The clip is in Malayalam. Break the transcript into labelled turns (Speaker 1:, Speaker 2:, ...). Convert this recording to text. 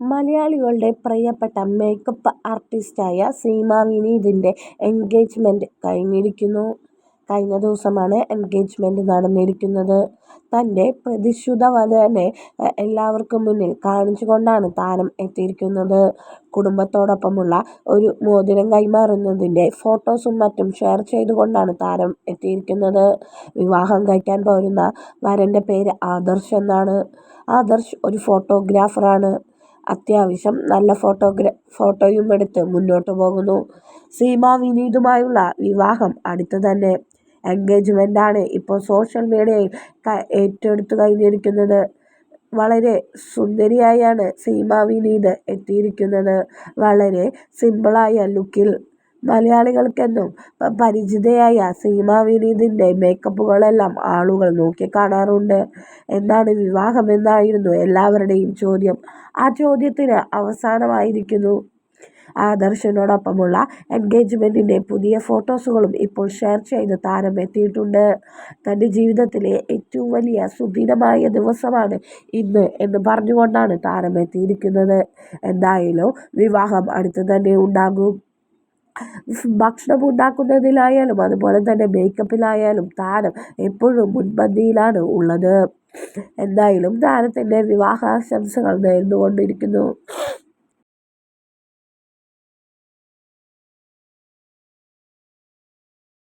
Speaker 1: മലയാളികളുടെ പ്രിയപ്പെട്ട മേക്കപ്പ് ആർട്ടിസ്റ്റായ സീമ വിനീതിന്റെ എൻഗേജ്മെന്റ് കഴിഞ്ഞിരിക്കുന്നു. കഴിഞ്ഞ ദിവസമാണ് എൻഗേജ്മെന്റ് നടന്നിരിക്കുന്നത്. തന്റെ പ്രതിശുദ്ധ വധനെ എല്ലാവർക്കും മുന്നിൽ കാണിച്ചുകൊണ്ടാണ് താരം എത്തിയിരിക്കുന്നത്. കുടുംബത്തോടൊപ്പമുള്ള ഒരു മോതിരം കൈമാറുന്നതിന്റെ ഫോട്ടോസും മറ്റും ഷെയർ ചെയ്തുകൊണ്ടാണ് താരം എത്തിയിരിക്കുന്നത്. വിവാഹം കഴിക്കാൻ പോരുന്ന വരന്റെ പേര് ആദർശ് എന്നാണ്. ആദർശ് ഒരു ഫോട്ടോഗ്രാഫറാണ്. അത്യാവശ്യം നല്ല ഫോട്ടോഗ്രാ ഫോട്ടോയും എടുത്ത് മുന്നോട്ട് പോകുന്നു. സീമ വിനീതുമായുള്ള വിവാഹം അടുത്ത് തന്നെ. ആണ് ഇപ്പോൾ സോഷ്യൽ മീഡിയയിൽ ഏറ്റെടുത്ത് കഴിഞ്ഞിരിക്കുന്നത്. വളരെ സുന്ദരിയായാണ് സീമ വിനീത് എത്തിയിരിക്കുന്നത്. വളരെ സിമ്പിളായ ലുക്കിൽ മലയാളികൾക്കെന്നും പരിചിതയായ സീമ വിനീതിന്റെ മേക്കപ്പുകളെല്ലാം ആളുകൾ നോക്കിക്കാണാറുണ്ട്. എന്നാണ് വിവാഹമെന്നായിരുന്നു എല്ലാവരുടെയും ചോദ്യം. ആ ചോദ്യത്തിന് അവസാനമായിരിക്കുന്നു. ആദർശിനോടൊപ്പമുള്ള എൻഗേജ്മെന്റിന്റെ പുതിയ ഫോട്ടോസുകളും ഇപ്പോൾ ഷെയർ ചെയ്ത് താരം എത്തിയിട്ടുണ്ട്. തന്റെ ജീവിതത്തിലെ ഏറ്റവും വലിയ സുദിനമായ ദിവസമാണ് ഇന്ന് എന്ന് പറഞ്ഞുകൊണ്ടാണ് താരം എത്തിയിരിക്കുന്നത്. എന്തായാലും വിവാഹം അടുത്ത് തന്നെ ഉണ്ടാകും. ഭക്ഷണം ഉണ്ടാക്കുന്നതിലായാലും അതുപോലെ തന്നെ മേക്കപ്പിലായാലും താരം എപ്പോഴും മുൻപന്തിയിലാണ് ഉള്ളത്. എന്തായാലും താരത്തിന്റെ വിവാഹാശംസകൾ നേർന്നുകൊണ്ടിരിക്കുന്നു.